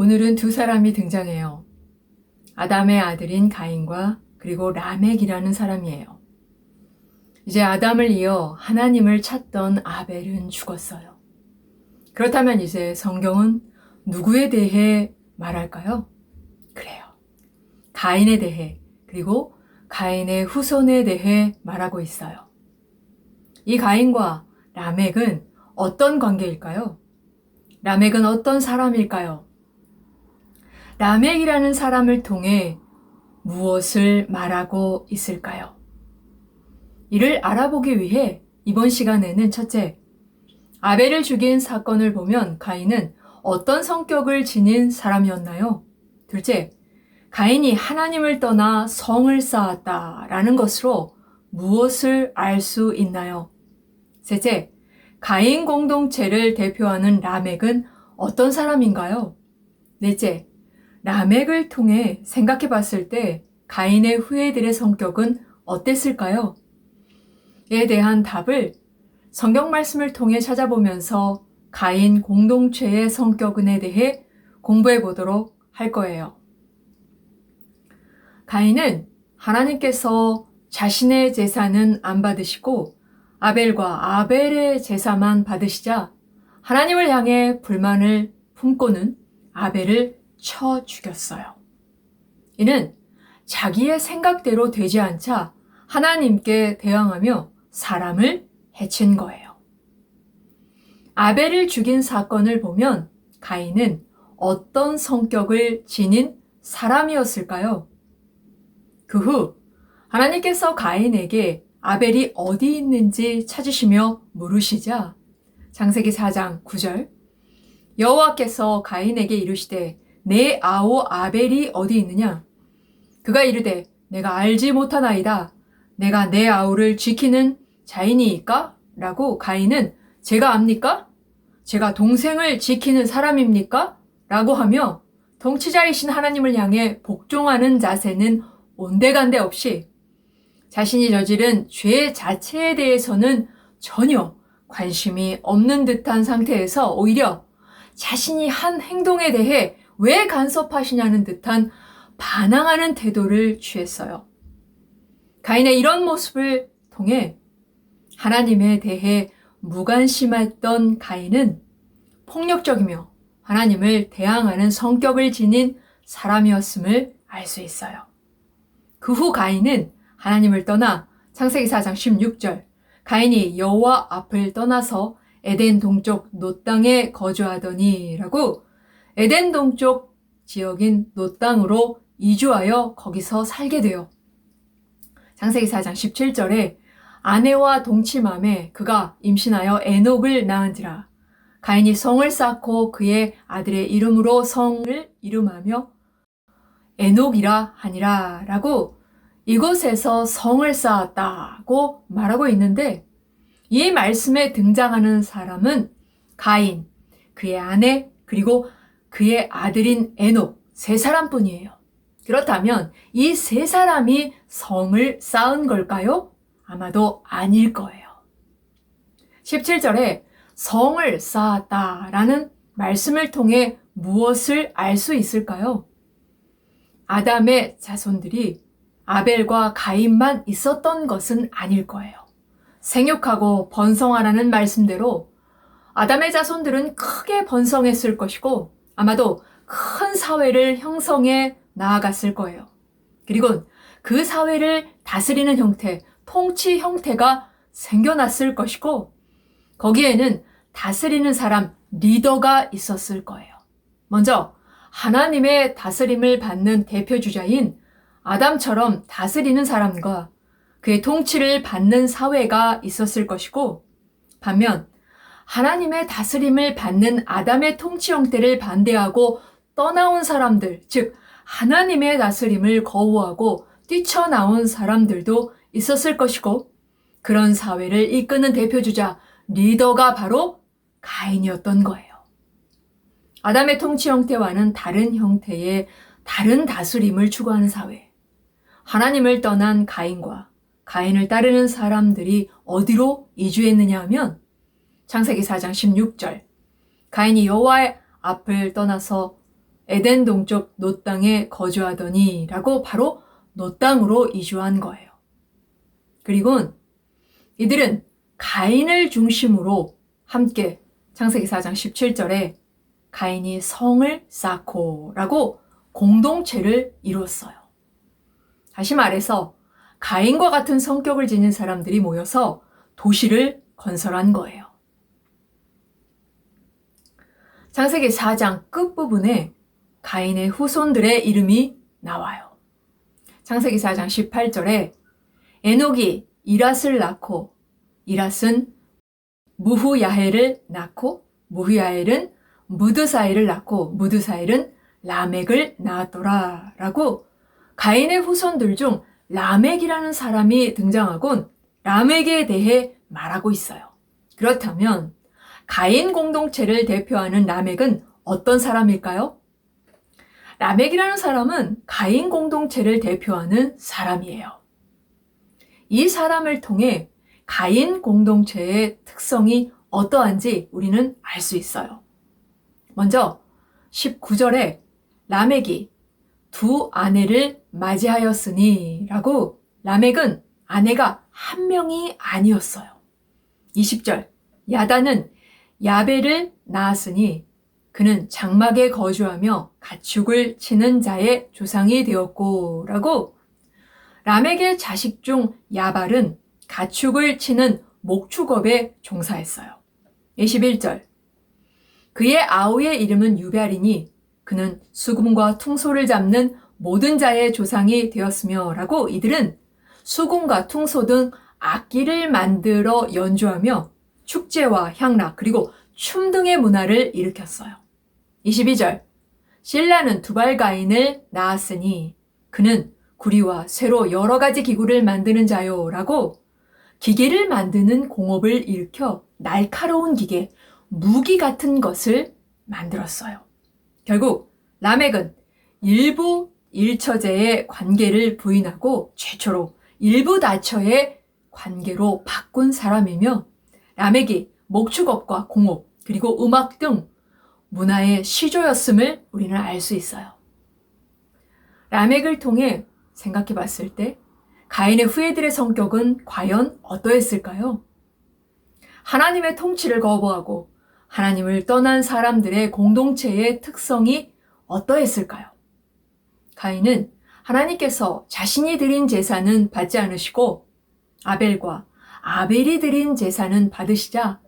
오늘은 두 사람이 등장해요. 아담의 아들인 가인과 그리고 라멕이라는 사람이에요. 이제 아담을 이어 하나님을 찾던 아벨은 죽었어요. 그렇다면 이제 성경은 누구에 대해 말할까요? 그래요. 가인에 대해, 그리고 가인의 후손에 대해 말하고 있어요. 이 가인과 라멕은 어떤 관계일까요? 라멕은 어떤 사람일까요? 라멕이라는 사람을 통해 무엇을 말하고 있을까요? 이를 알아보기 위해 이번 시간에는 첫째, 아벨을 죽인 사건을 보면 가인은 어떤 성격을 지닌 사람이었나요? 둘째, 가인이 하나님을 떠나 성을 쌓았다라는 것으로 무엇을 알 수 있나요? 셋째, 가인 공동체를 대표하는 라멕은 어떤 사람인가요? 넷째, 라멕을 통해 생각해 봤을 때 가인의 후예들의 성격은 어땠을까요? 에 대한 답을 성경 말씀을 통해 찾아보면서 가인 공동체의 성격은에 대해 공부해 보도록 할 거예요. 가인은 하나님께서 자신의 제사는 안 받으시고 아벨과 아벨의 제사만 받으시자 하나님을 향해 불만을 품고는 아벨을 쳐 죽였어요. 이는 자기의 생각대로 되지 않자 하나님께 대항하며 사람을 해친 거예요. 아벨을 죽인 사건을 보면 가인은 어떤 성격을 지닌 사람이었을까요? 그 후 하나님께서 가인에게 아벨이 어디 있는지 찾으시며 물으시자 장세기 4장 9절 여호와께서 가인에게 이르시되 내 아오 아벨이 어디 있느냐 그가 이르되 내가 알지 못하나이다 내가 내 아우를 지키는 자인이니까? 라고 가인은 제가 압니까? 제가 동생을 지키는 사람입니까? 라고 하며 통치자이신 하나님을 향해 복종하는 자세는 온데간데 없이 자신이 저지른 죄 자체에 대해서는 전혀 관심이 없는 듯한 상태에서 오히려 자신이 한 행동에 대해 왜 간섭하시냐는 듯한 반항하는 태도를 취했어요. 가인의 이런 모습을 통해 하나님에 대해 무관심했던 가인은 폭력적이며 하나님을 대항하는 성격을 지닌 사람이었음을 알 수 있어요. 그 후 가인은 하나님을 떠나 창세기 4장 16절 가인이 여호와 앞을 떠나서 에덴 동쪽 노 땅에 거주하더니라고 에덴 동쪽 지역인 노 땅으로 이주하여 거기서 살게 되어 창세기 4장 17절에 아내와 동침함에 그가 임신하여 에녹을 낳은지라. 가인이 성을 쌓고 그의 아들의 이름으로 성을 이름하며 에녹이라 하니라 라고 이곳에서 성을 쌓았다고 말하고 있는데 이 말씀에 등장하는 사람은 가인, 그의 아내, 그리고 그의 아들인 에녹 세 사람뿐이에요. 그렇다면 이 세 사람이 성을 쌓은 걸까요? 아마도 아닐 거예요. 17절에 성을 쌓았다라는 말씀을 통해 무엇을 알 수 있을까요? 아담의 자손들이 아벨과 가인만 있었던 것은 아닐 거예요. 생육하고 번성하라는 말씀대로 아담의 자손들은 크게 번성했을 것이고 아마도 큰 사회를 형성해 나아갔을 거예요. 그리고 그 사회를 다스리는 형태, 통치 형태가 생겨났을 것이고 거기에는 다스리는 사람, 리더가 있었을 거예요. 먼저 하나님의 다스림을 받는 대표주자인 아담처럼 다스리는 사람과 그의 통치를 받는 사회가 있었을 것이고, 반면 하나님의 다스림을 받는 아담의 통치 형태를 반대하고 떠나온 사람들, 즉, 하나님의 다스림을 거부하고 뛰쳐나온 사람들도 있었을 것이고, 그런 사회를 이끄는 대표주자, 리더가 바로 가인이었던 거예요. 아담의 통치 형태와는 다른 형태의 다른 다스림을 추구하는 사회. 하나님을 떠난 가인과 가인을 따르는 사람들이 어디로 이주했느냐 하면 창세기 4장 16절 가인이 여호와의 앞을 떠나서 에덴 동쪽 노 땅에 거주하더니 라고 바로 노 땅으로 이주한 거예요. 그리고 이들은 가인을 중심으로 함께 창세기 4장 17절에 가인이 성을 쌓고 라고 공동체를 이루었어요. 다시 말해서 가인과 같은 성격을 지닌 사람들이 모여서 도시를 건설한 거예요. 창세기 4장 끝부분에 가인의 후손들의 이름이 나와요. 창세기 4장 18절에 에녹이 이랏을 낳고 이랏은 무후야헬을 낳고 무후야헬은 무드사일을 낳고 무드사일은 라멕을 낳았더라 라고 가인의 후손들 중 라멕이라는 사람이 등장하곤 라멕에 대해 말하고 있어요. 그렇다면 가인 공동체를 대표하는 라멕은 어떤 사람일까요? 라멕이라는 사람은 가인 공동체를 대표하는 사람이에요. 이 사람을 통해 가인 공동체의 특성이 어떠한지 우리는 알 수 있어요. 먼저 19절에 라멕이 두 아내를 맞이하였으니 라고 라멕은 아내가 한 명이 아니었어요. 20절 야단은 야벨을 낳았으니 그는 장막에 거주하며 가축을 치는 자의 조상이 되었고 라고 라멕의 자식 중 야발은 가축을 치는 목축업에 종사했어요. 21절 그의 아우의 이름은 유베알이니 그는 수금과 퉁소를 잡는 모든 자의 조상이 되었으며 라고 이들은 수금과 퉁소 등 악기를 만들어 연주하며 축제와 향락 그리고 춤 등의 문화를 일으켰어요. 22절 신라는 두발가인을 낳았으니 그는 구리와 쇠로 여러 가지 기구를 만드는 자요 라고 기계를 만드는 공업을 일으켜 날카로운 기계, 무기 같은 것을 만들었어요. 결국 라멕은 일부 일처제의 관계를 부인하고 최초로 일부 다처의 관계로 바꾼 사람이며 라멕이 목축업과 공업 그리고 음악 등 문화의 시조였음을 우리는 알 수 있어요. 라멕을 통해 생각해 봤을 때 가인의 후예들의 성격은 과연 어떠했을까요? 하나님의 통치를 거부하고 하나님을 떠난 사람들의 공동체의 특성이 어떠했을까요? 가인은 하나님께서 자신이 드린 제사는 받지 않으시고 아벨과 아벨이 드린 제사는 받으시자.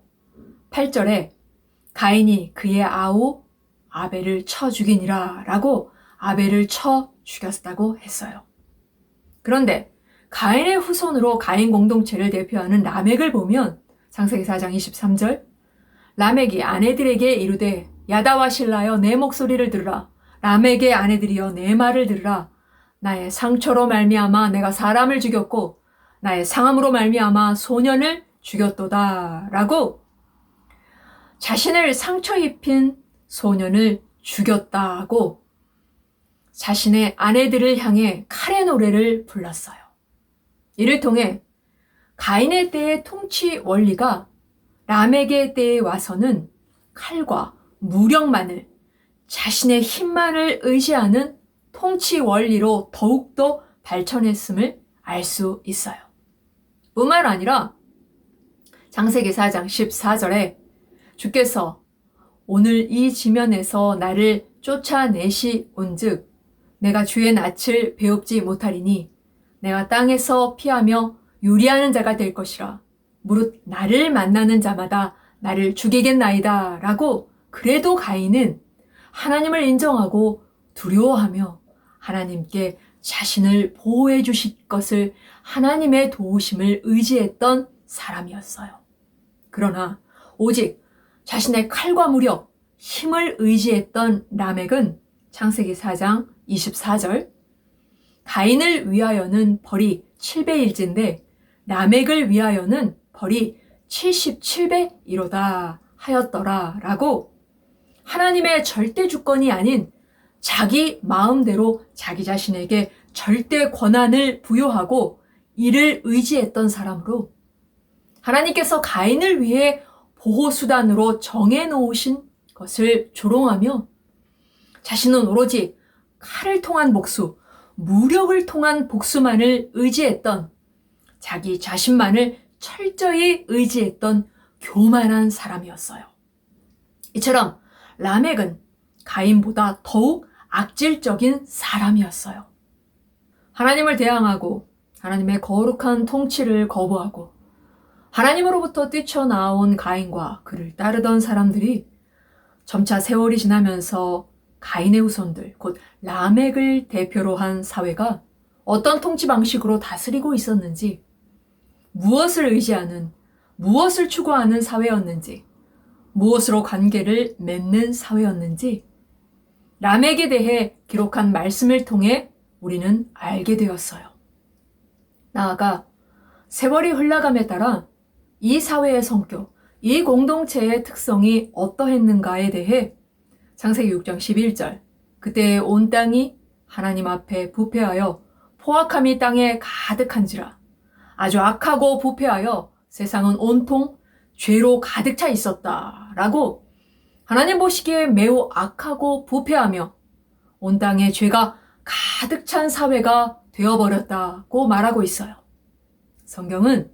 8절에 가인이 그의 아우 아벨을 쳐 죽이니라 라고 아벨을 쳐 죽였다고 했어요. 그런데 가인의 후손으로 가인 공동체를 대표하는 라멕을 보면 창세기 4장 23절 라멕이 아내들에게 이르되 야다와 신라여 내 목소리를 들으라. 라멕의 아내들이여 내 말을 들으라. 나의 상처로 말미암아 내가 사람을 죽였고 나의 상함으로 말미암아 소년을 죽였도다 라고 자신을 상처 입힌 소년을 죽였다고 자신의 아내들을 향해 칼의 노래를 불렀어요. 이를 통해 가인의 때의 통치 원리가 람에게 때에 와서는 칼과 무력만을 자신의 힘만을 의지하는 통치 원리로 더욱더 발전했음을 알 수 있어요. 뿐만 아니라 장세기 4장 14절에 주께서 오늘 이 지면에서 나를 쫓아내시 온즉 내가 주의 낯을 배웁지 못하리니 내가 땅에서 피하며 유리하는 자가 될 것이라. 무릇 나를 만나는 자마다 나를 죽이겠나이다. 라고 그래도 가인은 하나님을 인정하고 두려워하며 하나님께 자신을 보호해 주실 것을 하나님의 도우심을 의지했던 사람이었어요. 그러나 오직 자신의 칼과 무력, 힘을 의지했던 라멕은 창세기 4장 24절 가인을 위하여는 벌이 7배일진데 라멕을 위하여는 벌이 77배이로다 하였더라 라고 하나님의 절대 주권이 아닌 자기 마음대로 자기 자신에게 절대 권한을 부여하고 이를 의지했던 사람으로 하나님께서 가인을 위해 보호수단으로 정해놓으신 것을 조롱하며 자신은 오로지 칼을 통한 복수, 무력을 통한 복수만을 의지했던 자기 자신만을 철저히 의지했던 교만한 사람이었어요. 이처럼 라멕은 가인보다 더욱 악질적인 사람이었어요. 하나님을 대항하고 하나님의 거룩한 통치를 거부하고 하나님으로부터 뛰쳐나온 가인과 그를 따르던 사람들이 점차 세월이 지나면서 가인의 후손들, 곧 라멕을 대표로 한 사회가 어떤 통치 방식으로 다스리고 있었는지, 무엇을 의지하는, 무엇을 추구하는 사회였는지, 무엇으로 관계를 맺는 사회였는지, 라멕에 대해 기록한 말씀을 통해 우리는 알게 되었어요. 나아가 세월이 흘러감에 따라 이 사회의 성격, 이 공동체의 특성이 어떠했는가에 대해 창세기 6장 11절 그때 온 땅이 하나님 앞에 부패하여 포악함이 땅에 가득한지라 아주 악하고 부패하여 세상은 온통 죄로 가득 차 있었다 라고 하나님 보시기에 매우 악하고 부패하며 온 땅에 죄가 가득 찬 사회가 되어버렸다고 말하고 있어요. 성경은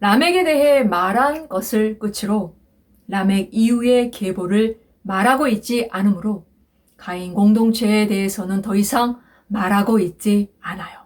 라멕에 대해 말한 것을 끝으로 라멕 이후의 계보를 말하고 있지 않으므로 가인 공동체에 대해서는 더 이상 말하고 있지 않아요.